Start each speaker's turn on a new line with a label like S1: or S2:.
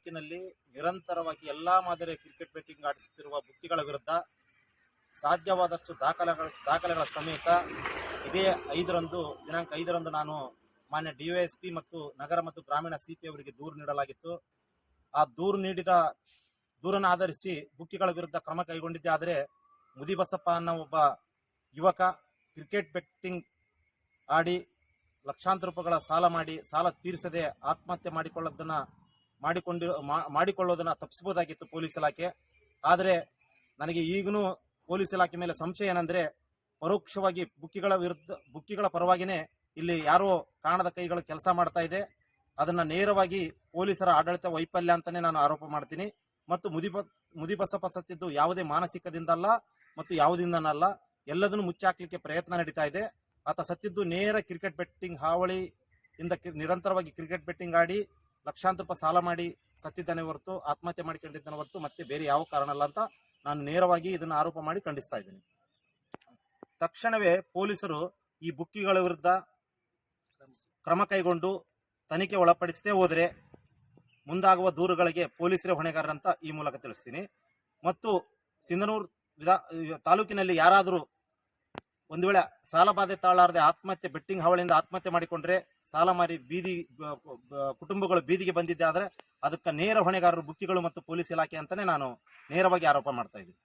S1: ತಾಲೂಕಿನಲ್ಲಿ ನಿರಂತರವಾಗಿ ಎಲ್ಲ ಮಾದರಿಯ ಕ್ರಿಕೆಟ್ ಬೆಟ್ಟಿಂಗ್ ಆಡಿಸುತ್ತಿರುವ ಬುಕ್ಕಿಗಳ ವಿರುದ್ಧ ಸಾಧ್ಯವಾದಷ್ಟು ದಾಖಲೆಗಳ ದಾಖಲೆಗಳ ಸಮೇತ ಇದೇ ಐದರಂದು, ದಿನಾಂಕ ಐದರಂದು ನಾನು ಮಾನ್ಯ ಡಿವೈಎಸ್ಪಿ ಮತ್ತು ನಗರ ಮತ್ತು ಗ್ರಾಮೀಣ ಸಿಪಿ ಅವರಿಗೆ ದೂರು ನೀಡಲಾಗಿತ್ತು. ಆ ದೂರು ನೀಡಿದ, ದೂರನ್ನು ಆಧರಿಸಿ ಬುಕ್ಕಿಗಳ ವಿರುದ್ಧ ಕ್ರಮ ಕೈಗೊಂಡಿದ್ದೆ. ಆದರೆ ಮುದಿಬಸಪ್ಪ ಅನ್ನೋ ಒಬ್ಬ ಯುವಕ ಕ್ರಿಕೆಟ್ ಬೆಟ್ಟಿಂಗ್ ಆಡಿ ಲಕ್ಷಾಂತರ ರೂಪಾಯಿಗಳ ಸಾಲ ಮಾಡಿ, ಸಾಲ ತೀರಿಸದೆ ಆತ್ಮಹತ್ಯೆ ಮಾಡಿಕೊಳ್ಳೋದನ್ನ ಮಾಡಿಕೊಂಡಿ ಮಾ- ಮಾಡಿಕೊಳ್ಳೋದನ್ನ ತಪ್ಪಿಸಬಹುದಾಗಿತ್ತು ಪೊಲೀಸ್ ಇಲಾಖೆ. ಆದರೆ ನನಗೆ ಈಗಲೂ ಪೊಲೀಸ್ ಇಲಾಖೆ ಮೇಲೆ ಸಂಶಯ ಏನಂದ್ರೆ, ಪರೋಕ್ಷವಾಗಿ ಬುಕ್ಕಿಗಳ ವಿರುದ್ಧ, ಬುಕ್ಕಿಗಳ ಪರವಾಗಿನೇ ಇಲ್ಲಿ ಯಾರೋ ಕಾಣದ ಕೈಗಳು ಕೆಲಸ ಮಾಡ್ತಾ ಇದೆ. ಅದನ್ನ ನೇರವಾಗಿ ಪೊಲೀಸರ ಆಡಳಿತ ವೈಫಲ್ಯ ಅಂತಾನೆ ನಾನು ಆರೋಪ ಮಾಡ್ತೀನಿ. ಮತ್ತು ಮುದಿಬ ಮುದಿಬಸಪ್ಪ ಸತ್ತಿದ್ದು ಯಾವುದೇ ಮಾನಸಿಕದಿಂದಲ್ಲ ಮತ್ತು ಯಾವುದಿಂದನಲ್ಲ, ಎಲ್ಲದನ್ನು ಮುಚ್ಚಾಕ್ಲಿಕ್ಕೆ ಪ್ರಯತ್ನ ನಡೀತಾ ಇದೆ. ಆತ ಸತ್ತಿದ್ದು ನೇರ ಕ್ರಿಕೆಟ್ ಬೆಟ್ಟಿಂಗ್ ಹಾವಳಿ ಇಂದ ನಿರಂತರವಾಗಿ ಕ್ರಿಕೆಟ್ ಬೆಟ್ಟಿಂಗ್ ಆಡಿ ಲಕ್ಷಾಂತರ ರೂಪಾಯಿ ಸಾಲ ಮಾಡಿ ಸತ್ತಿದ್ದಾನೆ ಹೊರತು, ಆತ್ಮಹತ್ಯೆ ಮಾಡಿಕೊಂಡಿದ್ದಾನೆ ಹೊರತು ಮತ್ತೆ ಬೇರೆ ಯಾವ ಕಾರಣ ಅಲ್ಲ ಅಂತ ನಾನು ನೇರವಾಗಿ ಇದನ್ನು ಆರೋಪ ಮಾಡಿ ಖಂಡಿಸ್ತಾ ಇದ್ದೀನಿ. ತಕ್ಷಣವೇ ಪೊಲೀಸರು ಈ ಬುಕ್ಕಿಗಳ ವಿರುದ್ಧ ಕ್ರಮ ಕೈಗೊಂಡು ತನಿಖೆ ಒಳಪಡಿಸದೇ ಹೋದರೆ ಮುಂದಾಗುವ ದೂರುಗಳಿಗೆ ಪೊಲೀಸರೇ ಹೊಣೆಗಾರರಂತ ಈ ಮೂಲಕ ತಿಳಿಸ್ತೀನಿ. ಮತ್ತು ಸಿಂಧನೂರು ವಿಧಾ ತಾಲೂಕಿನಲ್ಲಿ ಯಾರಾದರೂ ಒಂದು ವೇಳೆ ಸಾಲ ಬಾಧೆ ತಾಳಾರದೆ ಆತ್ಮಹತ್ಯೆ, ಬೆಟ್ಟಿಂಗ್ ಹಾವಳಿಯಿಂದ ಆತ್ಮಹತ್ಯೆ ಮಾಡಿಕೊಂಡ್ರೆ ಸಾಲ ಮಾರಿ ಬೀದಿ ಕುಟುಂಬಗಳು ಬೀದಿಗೆ ಬಂದಿದ್ದೆ ಆದರೆ ಅದಕ್ಕೆ ನೇರ ಹೊಣೆಗಾರರು, ಬುಕ್ಕಿಗಳು ಮತ್ತು ಪೊಲೀಸ್ ಇಲಾಖೆ ಅಂತಲೇ ನಾನು ನೇರವಾಗಿ ಆರೋಪ ಮಾಡ್ತಾ ಇದ್ದೀನಿ.